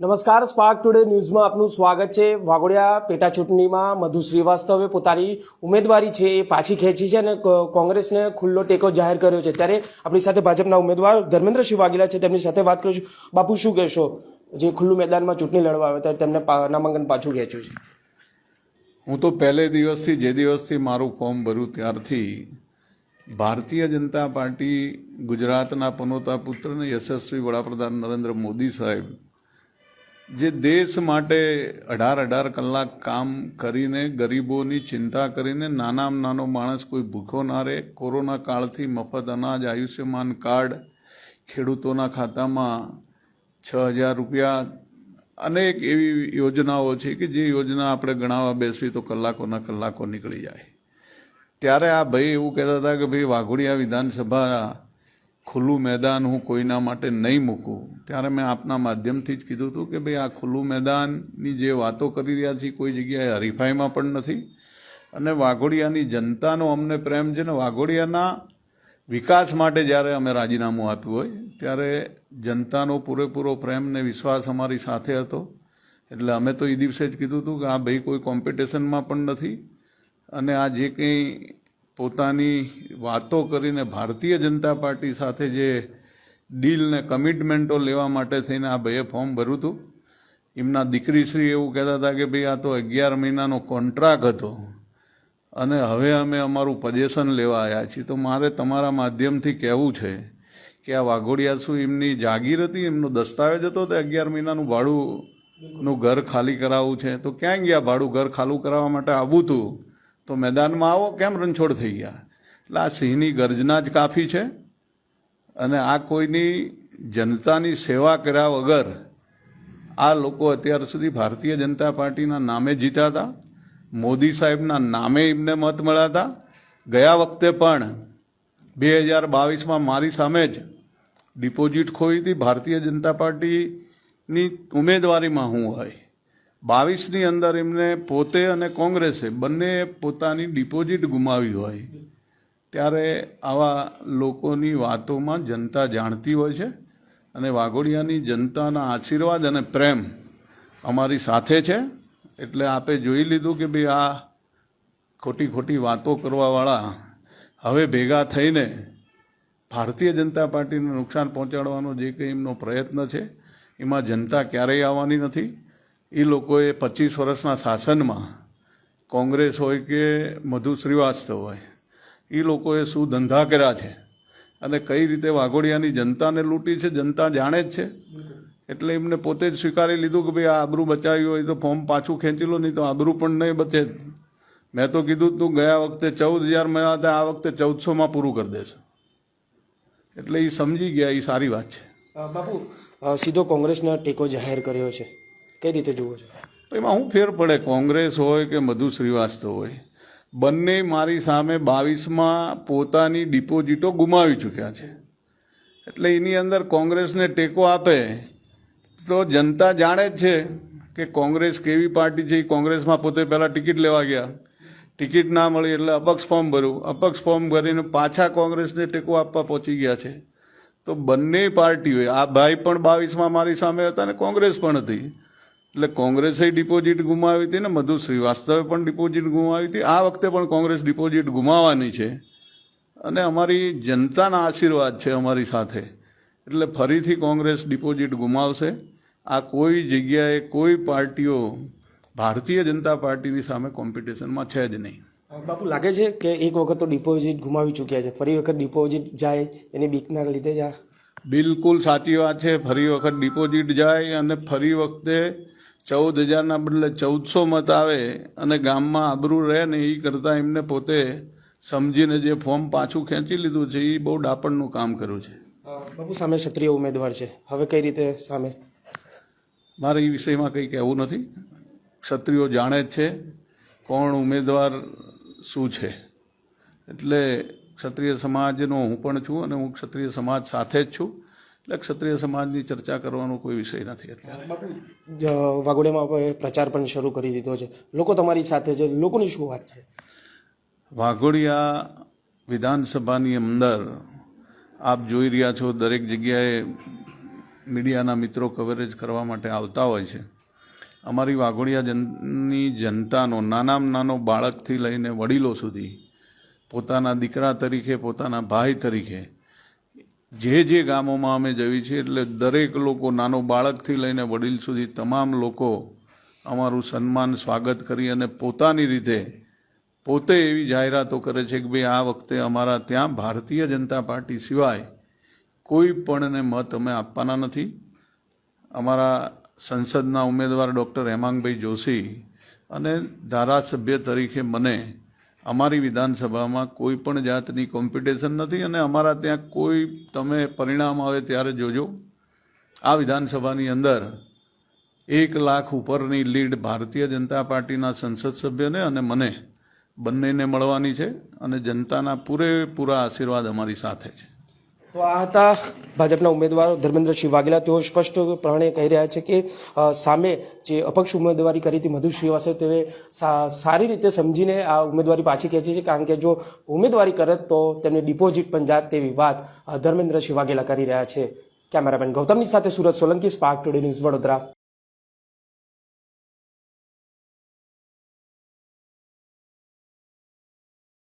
નમસ્કાર spark today ન્યૂઝમાં આપનું સ્વાગત છે. વાઘોડિયા પેટા ચૂંટણીમાં મધુ શ્રીવાસ્તવે પોતાની ઉમેદવારી છે એ પાછી ખેંચી છે અને કોંગ્રેસને ખુલ્લો ટેકો જાહેર કર્યો છે. ત્યારે આપણી સાથે ભાજપના ઉમેદવાર ધર્મેન્દ્રસિંહ વાઘેલા છે. તેમની સાથે વાત કરીશું. બાપુ, શું કહેશો? જે ખુલ્લું મેદાનમાં ચૂંટણી લડવા આવ્યા હતા તેમને નામાંકન પાછું ખેંચ્યું છે. હું તો પહેલે દિવસથી, જે દિવસથી મારું ફોર્મ ભર્યું ત્યારથી ભારતીય જનતા પાર્ટી ગુજરાતના પનોતા પુત્ર અને યશસ્વી વડાપ્રધાન નરેન્દ્ર મોદી સાહેબ જે દેશ માટે અઢાર અઢાર કલાક કામ કરીને, ગરીબોની ચિંતા કરીને, નાનામાં નાનો માણસ કોઈ ભૂખો ના રહે, કોરોના કાળથી મફત અનાજ, આયુષ્યમાન કાર્ડ, ખેડૂતોના ખાતામાં છ હજાર રૂપિયા, અનેક એવી યોજનાઓ છે કે જે યોજના આપણે ગણાવવા બેસીએ તો કલાકોના કલાકો નીકળી જાય. ત્યારે આ ભાઈ એવું કહેતા હતા કે ભાઈ વાઘોડિયા વિધાનસભા ખુલ્લું મેદાન હું કોઈના માટે નહીં મૂકું. ત્યારે મેં આપના માધ્યમથી જ કીધું હતું કે ભાઈ આ ખુલ્લું મેદાનની જે વાતો કરી રહ્યા છીએ કોઈ જગ્યાએ હરીફાઈમાં પણ નથી. અને વાઘોડિયાની જનતાનો અમને પ્રેમ છે ને વાઘોડિયાના વિકાસ માટે જ્યારે અમે રાજીનામું આપ્યું હોય, ત્યારે જનતાનો પૂરેપૂરો પ્રેમ ને વિશ્વાસ અમારી સાથે હતો. એટલે અમે તો એ દિવસે જ કીધું હતું કે આ ભાઈ કોઈ કોમ્પિટિશનમાં પણ નથી. અને આ જે કંઈ પોતાની વાતો કરીને ભારતીય જનતા પાર્ટી સાથે જે ડીલને કમિટમેન્ટો લેવા માટે થઈને આ ભાઈએ ફોર્મ ભર્યું હતું, એમના દીકરીશ્રી એવું કહેતા હતા કે ભાઈ આ તો અગિયાર મહિનાનો કોન્ટ્રાક્ટ હતો અને હવે અમે અમારું પજેશન લેવા આવ્યા છીએ. તો મારે તમારા માધ્યમથી કહેવું છે કે આ વાઘોડિયા શું એમની જાગીર હતી? એમનો દસ્તાવેજ હતો તે અગિયાર મહિનાનું ભાડું નું ઘર ખાલી કરાવવું છે? તો ક્યાં ગયા ભાડું ઘર ખાલું કરાવવા માટે આવવું હતું તો મેદાનમાં આવો, કેમ રણછોડ થઈ ગયા? એટલે આ સિંહની ગર્જના જ કાફી છે. અને આ કોઈની જનતાની સેવા કર્યા વગર આ લોકો અત્યાર સુધી ભારતીય જનતા પાર્ટીના નામે જીત્યા હતા. મોદી સાહેબના નામે એમને મત મળ્યા હતા. ગયા વખતે પણ બે હજાર બાવીસમાં મારી સામે જ ડિપોઝિટ ખોઈ હતી ભારતીય જનતા પાર્ટીની ઉમેદવારીમાં હું હોય. બાવીસની અંદર એમને પોતે અને કોંગ્રેસે બંને પોતાની ડિપોઝિટ ગુમાવી હોય. ત્યારે આવા લોકોની વાતોમાં જનતા જાણતી હોય છે અને વાઘોડિયાની જનતાના આશીર્વાદ અને પ્રેમ અમારી સાથે છે. એટલે આપે જોઈ લીધું કે ભાઈ આ ખોટી ખોટી વાતો કરવાવાળા હવે ભેગા થઈને ભારતીય જનતા પાર્ટીને નુકસાન પહોંચાડવાનો જે કંઈ એમનો પ્રયત્ન છે, એમાં જનતા ક્યારેય આવવાની નથી. એ લોકોએ પચીસ વર્ષના શાસનમાં કોંગ્રેસ હોય કે મધુ શ્રીવાસ્તવ હોય એ લોકોએ શું ધંધા કર્યા છે. અને કઈ રીતે વાઘોડિયાની જનતાને લૂંટી છે જનતા જાણે જ છે. એટલે એમને પોતે જ સ્વીકારી લીધું કે ભાઈ આ આબરૂ બચાવ્યું હોય તો ફોર્મ પાછું ખેંચી લો નહીં તો આબરૂ પણ નહીં બચે. મેં તો કીધું તું ગયા વખતે ચૌદ હજાર મળ્યા હતા આ વખતે ચૌદસોમાં પૂરું કરી દેશે. એટલે એ સમજી ગયા એ સારી વાત છે. બાપુ સીધો કોંગ્રેસના ટેકો જાહેર કર્યો છે. કઈ રીતે જુઓ છો? તો એમાં શું ફેર પડે કોંગ્રેસ હોય કે મધુ શ્રીવાસ્તવ હોય. બંને મારી સામે બાવીસમાં પોતાની ડિપોઝિટો ગુમાવી ચૂક્યા છે. એટલે એની અંદર કોંગ્રેસને ટેકો આપે તો જનતા જાણે જ છે કે કોંગ્રેસ કેવી પાર્ટી છે. એ કોંગ્રેસમાં પોતે પહેલાં ટિકિટ લેવા ગયા. ટિકિટ ના મળી એટલે અપક્ષ ફોર્મ ભર્યું. અપક્ષ ફોર્મ ભરીને પાછા કોંગ્રેસને ટેકો આપવા પહોંચી ગયા છે. તો બંને પાર્ટીઓએ, આ ભાઈ પણ બાવીસમાં મારી સામે હતા અને કોંગ્રેસ પણ હતી. એટલે કોંગ્રેસે ડિપોઝિટ ગુમાવી હતી ને મધુ શ્રીવાસ્તવે પણ ડિપોઝિટ ગુમાવી હતી. આ વખતે પણ કોંગ્રેસ ડિપોઝિટ ગુમાવવાની છે. અને અમારી જનતાના આશીર્વાદ છે અમારી સાથે. એટલે ફરીથી કોંગ્રેસ ડિપોઝિટ ગુમાવશે. આ કોઈ જગ્યાએ કોઈ પાર્ટીઓ ભારતીય જનતા પાર્ટીની સામે કોમ્પિટિશનમાં છે જ નહીં. બાપુ લાગે છે કે એક વખત તો ડિપોઝિટ ગુમાવી ચૂક્યા છે? ફરી વખત ડિપોઝિટ જાય એની બીકના લીધે જ? બિલકુલ સાચી વાત છે. ફરી વખત ડિપોઝિટ જાય અને ફરી વખતે ચૌદ હજારના બદલે ચૌદસો મત આવે અને ગામમાં આબરૂ રહે ને એ કરતાં એમને પોતે સમજીને જે ફોર્મ પાછું ખેંચી લીધું છે એ બહુ ડાપણનું કામ કર્યું છે. બાપુ સામે ક્ષત્રિય ઉમેદવાર છે. હવે કઈ રીતે સામે? મારે એ વિષયમાં કંઈ કહેવું નથી. ક્ષત્રિયો જાણે જ છે. કોણ ઉમેદવાર શું છે? એટલે ક્ષત્રિય સમાજનો હું પણ છું અને હું ક્ષત્રિય સમાજ સાથે જ છું. એટલે ક્ષત્રિય સમાજની ચર્ચા કરવાનો કોઈ વિષય નથી અત્યારે. વાઘોડિયામાં આપણે પ્રચાર પણ શરૂ કરી દીધો છે. લોકો તમારી સાથે છે. લોકોની શું વાત છે? વાઘોડિયા વિધાનસભાની અંદર આપ જોઈ રહ્યા છો દરેક જગ્યાએ મીડિયાના મિત્રો કવરેજ કરવા માટે આવતા હોય છે. અમારી વાઘોડિયા જનની જનતાનો નાનામાં નાનો બાળકથી લઈને વડીલો સુધી પોતાના દીકરા તરીકે પોતાના ભાઈ તરીકે જે જે ગામોમાં અમે જઈએ છીએ, એટલે દરેક લોકો, નાનો બાળકથી લઈને વડીલ સુધી તમામ લોકો અમારું સન્માન, સ્વાગત કરી અને પોતાની રીતે પોતે એવી જાહેરાતો કરે છે કે ભાઈ આ વખતે અમારા ત્યાં ભારતીય જનતા પાર્ટી સિવાય કોઈ પણને મત અમે આપવાના નથી. અમારા સંસદના ઉમેદવાર ડૉક્ટર હેમાંગભાઈ જોશી અને ધારાસભ્ય તરીકે મને અમારી વિધાનસભામાં કોઈ પણ જાતની કોમ્પિટિશન નથી અને અમારા ત્યાં કોઈ તમે પરિણામ આવે ત્યારે જોજો. આ વિધાનસભાની અંદર એક લાખ ઉપરની લીડ ભારતીય જનતા પાર્ટીના સંસદ સભ્યને અને મને બંનેને મળવાની છે અને જનતાના પૂરેપૂરા આશીર્વાદ અમારી સાથે છે. તો આ હતા ભાજપના ઉમેદવાર ધર્મેન્દ્રસિંહ વાઘેલા. તેઓ સ્પષ્ટપણે કહી રહ્યા છે કે સામે જે અપક્ષ ઉમેદવારી કરી હતી મધુ શ્રીવાસે તેઓએ સારી રીતે સમજીને આ ઉમેદવારી પાછી ખેંચી છે. કારણ કે જો ઉમેદવારી કરે તો તેમની ડિપોઝિટ પણ જાત તેવી વાત ધર્મેન્દ્રસિંહ વાઘેલા કરી રહ્યા છે. કેમેરામેન ગૌતમની સાથે Surat Solanki spark today news Vadodara.